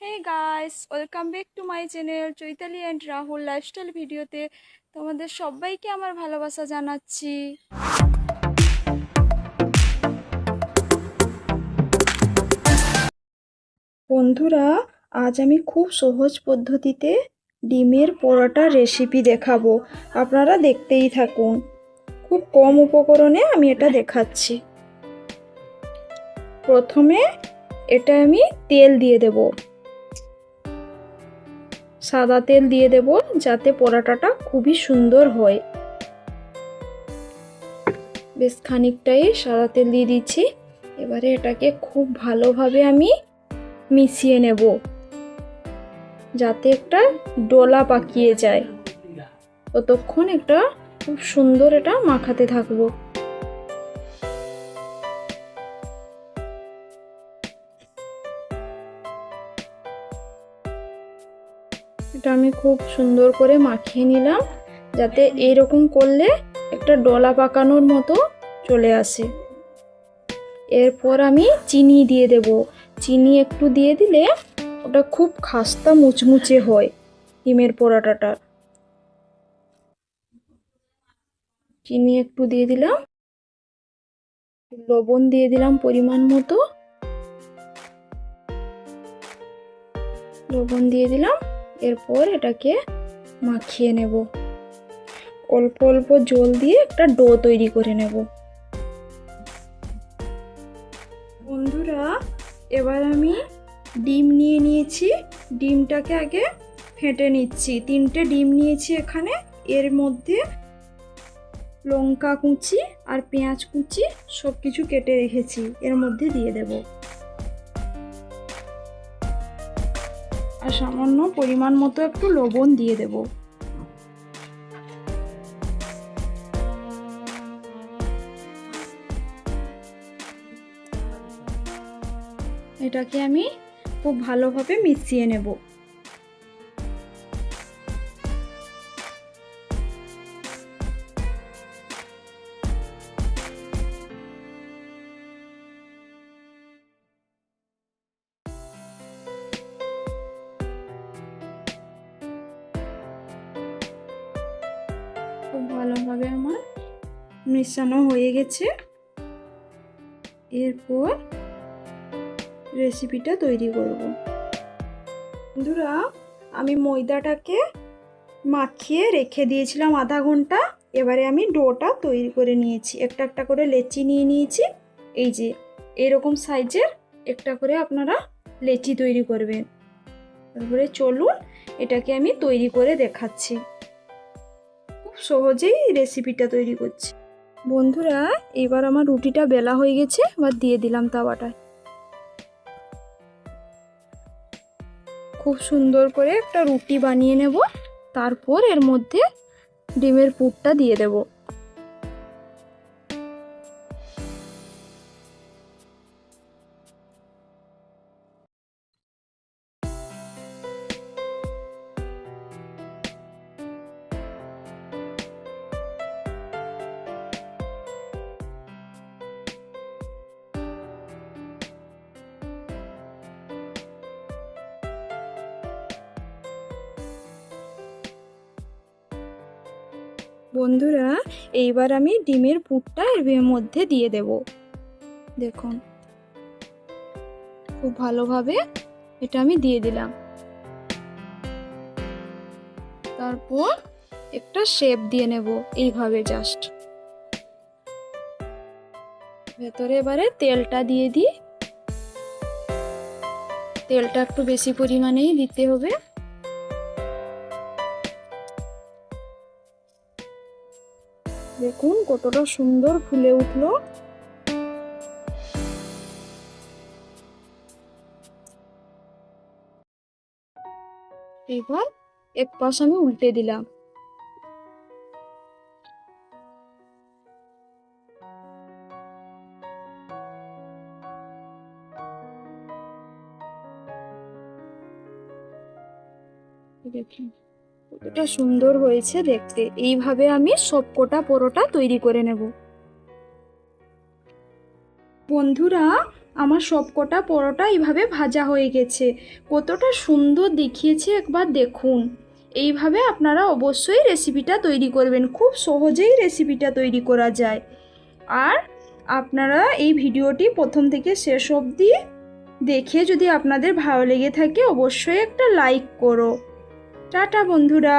Hey guys welcome back to my channel Chaitali and Rahul lifestyle ভিডিওতে তোমাদের সবাইকে আমার ভালোবাসা জানাচ্ছি। বন্ধুরা, আজ আমি খুব সহজ পদ্ধতিতে ডিমের পরোটা রেসিপি দেখাবো। আপনারা দেখতেই থাকুন। খুব কম উপকরণে আমি এটা দেখাচ্ছি। প্রথমে এটা আমি তেল দিয়ে দেব। সাদা তেল দিয়ে দেব যাতে পরোটাটা খুবই সুন্দর হয়। বেশ খানিকটাই সাদা তেল দিয়ে দিচ্ছি। এবারে এটাকে খুব ভালোভাবে আমি মিশিয়ে নেব। যাতে একটা ডোলা পাকিয়ে যায়। ততক্ষণ একটা খুব সুন্দর এটা মাখাতে থাকব। এটা আমি খুব সুন্দর করে মাখিয়ে নিলাম, যাতে এইরকম করলে একটা ডলা পাকানোর মতো চলে আসে। এরপর আমি চিনি দিয়ে দেব। চিনি একটু দিয়ে দিলে ওটা খুব খাস্তা মুচমুচে হয় ডিমের পরোটাটা। চিনি একটু দিয়ে দিলাম। লবণ দিয়ে দিলাম পরিমাণ মতো। লবণ দিয়ে দিলাম। এরপর এটাকে মাখিয়ে নেব। অল্প অল্প জল দিয়ে একটা ডো তৈরি করে নেব। বন্ধুরা, এবার আমি ডিম নিয়ে নিয়েছি। ডিমটাকে আগে ফেটে নিচ্ছি। তিনটে ডিম নিয়েছি এখানে। এর মধ্যে লঙ্কা কুচি আর পেঁয়াজ কুচি সব কিছু কেটে রেখেছি। এর মধ্যে দিয়ে দেবো। আর সামান্য পরিমাণ মতো একটু লবণ দিয়ে দেব। এটাকে আমি খুব ভালোভাবে মিশিয়ে নেব। ভালোভাবে আমার মিশানো হয়ে গেছে। এরপর রেসিপিটা তৈরি করব। বন্ধুরা, আমি ময়দাটাকে মাখিয়ে রেখে দিয়েছিলাম আধা ঘণ্টা। এবারে আমি ডোটা তৈরি করে নিয়েছি। একটা একটা করে লেচি নিয়ে নিয়েছি। এই যে, এরকম সাইজের একটা করে আপনারা লেচি তৈরি করবেন। তারপরে চলুন, এটাকে আমি তৈরি করে দেখাচ্ছি। সহজেই রেসিপিটা তৈরি করছি। বন্ধুরা, এবার আমার রুটিটা বেলা হয়ে গেছে, এবার দিয়ে দিলাম তাওয়াটায় খুব সুন্দর করে একটা রুটি বানিয়ে নেব, তারপর এর মধ্যে ডিমের পুরটা দিয়ে দেব। বন্ধুরা, এইবার আমি ডিমের পুরটা এর মধ্যে দিয়ে দেব। দেখুন, খুব ভালোভাবে এটা আমি দিয়ে দিলাম। তারপর একটা শেপ দিয়ে নেব, এইভাবে জাস্ট ভেতরে এবারে তেলটা দিয়ে দিই। তেলটা একটু বেশি পরিমাণেই দিতে হবে। দেখুন কতটা সুন্দর ফুলে উঠল। এবার এক পাশ আমি উল্টে দিলাম। দেখুন। কতটা সুন্দর হয়েছে দেখতে। এইভাবে আমি সবকটা পরোটা তৈরি করে নেব। বন্ধুরা, আমার সবকটা পরোটা এইভাবে ভাজা হয়ে গেছে। কতটা সুন্দর দেখিয়েছে একবার দেখুন। এইভাবে আপনারা অবশ্যই রেসিপিটা তৈরি করবেন। খুব সহজেই রেসিপিটা তৈরি করা যায়। আর আপনারা এই ভিডিওটি প্রথম থেকে শেষ অবধি দেখে যদি আপনাদের ভালো লেগে থাকে, অবশ্যই একটা লাইক করো। টাটা বন্ধুরা।